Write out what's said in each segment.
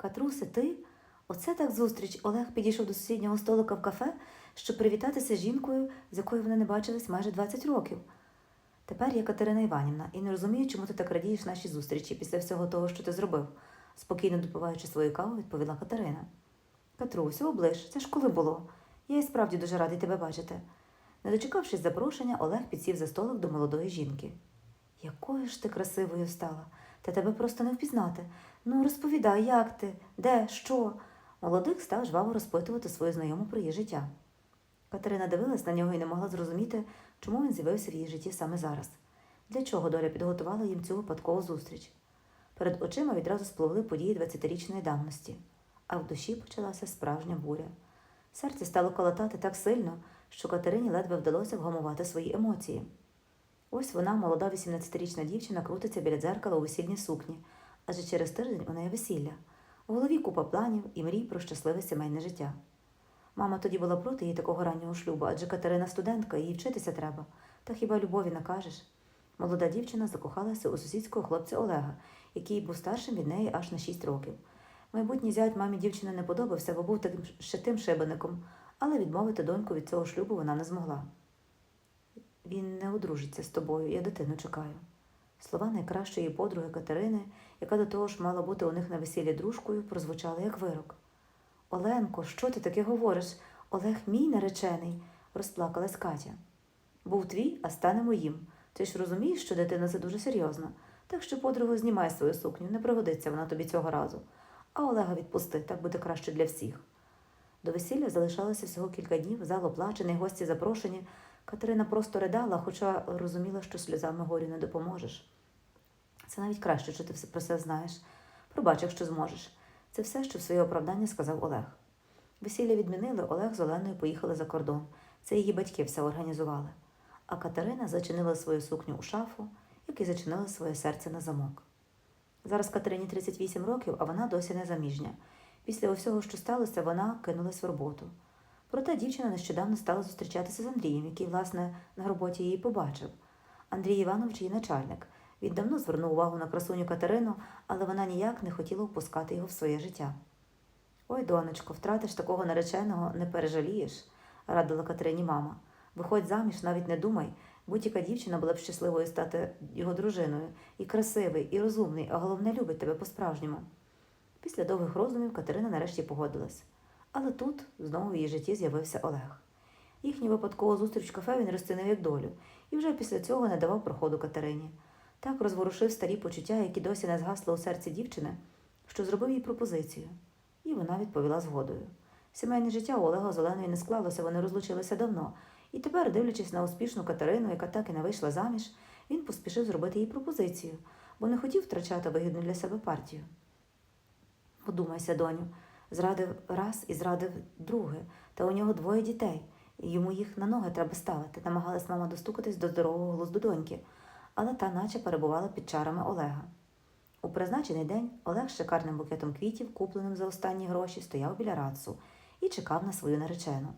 Катрусе, ти? Оце так зустріч. Олег підійшов до сусіднього столика в кафе, щоб привітатися з жінкою, з якою вони не бачились майже 20 років. Тепер я Катерина Іванівна і не розумію, чому ти так радієш нашій зустрічі після всього того, що ти зробив, спокійно допиваючи свою каву, відповіла Катерина. Катрусю, оближ, це ж коли було. Я і справді дуже радий тебе бачити. Не дочекавшись запрошення, Олег підсів за столик до молодої жінки. Якою ж ти красивою стала, та тебе просто не впізнати. Ну, розповідай, як ти, де, що. Молодик став жваво розпитувати свою знайому про її життя. Катерина дивилась на нього і не могла зрозуміти, чому він з'явився в її житті саме зараз. Для чого доля підготувала їм цю випадкову зустріч? Перед очима відразу спливли події 20-річної давності, а в душі почалася справжня буря. Серце стало колотати так сильно, що Катерині ледве вдалося вгамувати свої емоції. Ось вона, молода 18-річна дівчина, крутиться біля дзеркала у весільній сукні, адже через тиждень у неї весілля. У голові купа планів і мрій про щасливе сімейне життя. Мама тоді була проти її такого раннього шлюбу, адже Катерина студентка, їй вчитися треба. Та хіба любові накажеш? Молода дівчина закохалася у сусідського хлопця Олега, який був старшим від неї аж на 6 років. Майбутній зять мамі дівчини не подобався, бо був таким ще тим шибеником, але відмовити доньку від цього шлюбу вона не змогла. Він не одружиться з тобою, я дитину чекаю. Слова найкращої подруги Катерини, яка до того ж мала бути у них на весіллі дружкою, прозвучали як вирок. Оленко, що ти таке говориш? Олег мій наречений, розплакалась Катя. Був твій, а стане моїм. Ти ж розумієш, що дитина це дуже серйозно. Так що, подругу, знімай свою сукню, не пригодиться вона тобі цього разу. А Олега відпусти, так буде краще для всіх. До весілля залишалося всього кілька днів, зал оплачений, гості запрошені. Катерина просто ридала, хоча розуміла, що сльозами горю не допоможеш. Це навіть краще, що ти все про це знаєш. Пробач, якщо зможеш. Це все, що в своє оправдання сказав Олег. Весілля відмінили, Олег з Оленою поїхали за кордон. Це її батьки все організували. А Катерина зачинила свою сукню у шафу, як і зачинила своє серце на замок. Зараз Катерині 38 років, а вона досі не заміжня. Після усього, що сталося, вона кинулась в роботу. Проте дівчина нещодавно стала зустрічатися з Андрієм, який, власне, на роботі її побачив. Андрій Іванович її начальник. Він давно звернув увагу на красуню Катерину, але вона ніяк не хотіла впускати його в своє життя. Ой, донечко, втратиш такого нареченого, не пережалієш, радила Катерині мама. Виходь заміж, навіть не думай, будь-яка дівчина була б щасливою стати його дружиною, і красивий, і розумний, а головне любить тебе по-справжньому. Після довгих роздумів Катерина нарешті погодилась. Але тут знову в її житті з'явився Олег. Їхню випадкову зустріч в кафе він розцінив як долю, і вже після цього не давав проходу Катерині. Так розворушив старі почуття, які досі не згасли у серці дівчини, що зробив їй пропозицію. І вона відповіла згодою. Сімейне життя у Олега з Оленою не склалося, вони розлучилися давно. І тепер, дивлячись на успішну Катерину, яка так і не вийшла заміж, він поспішив зробити їй пропозицію, бо не хотів втрачати вигідну для себе партію. Подумайся, доню, зрадив раз і зрадив друге, та у нього двоє дітей, і йому їх на ноги треба ставити, намагалась мама достукатись до здорового глузду доньки, але та наче перебувала під чарами Олега. У призначений день Олег з шикарним букетом квітів, купленим за останні гроші, стояв біля рацу і чекав на свою наречену.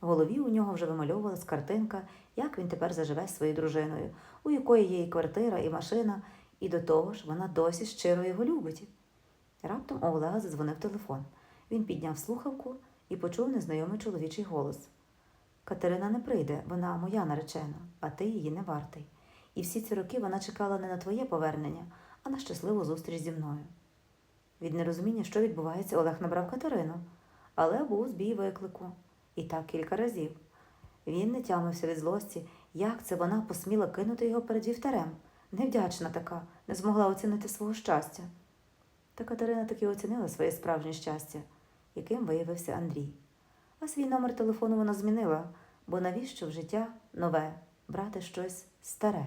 В голові у нього вже вимальовувалась картинка, як він тепер заживе з своєю дружиною, у якої є і квартира, і машина, і до того ж вона досі щиро його любить. Раптом у Олега задзвонив телефон. Він підняв слухавку і почув незнайомий чоловічий голос. Катерина не прийде, вона моя наречена, а ти її не вартий. І всі ці роки вона чекала не на твоє повернення, а на щасливу зустріч зі мною. Від нерозуміння, що відбувається, Олег набрав Катерину, але був збій виклику. І так кілька разів. Він не тямився від злості, як це вона посміла кинути його перед вівтарем. Невдячна така, не змогла оцінити свого щастя. Та Катерина таки оцінила своє справжнє щастя, яким виявився Андрій. А свій номер телефону вона змінила, бо навіщо в життя нове брати щось старе?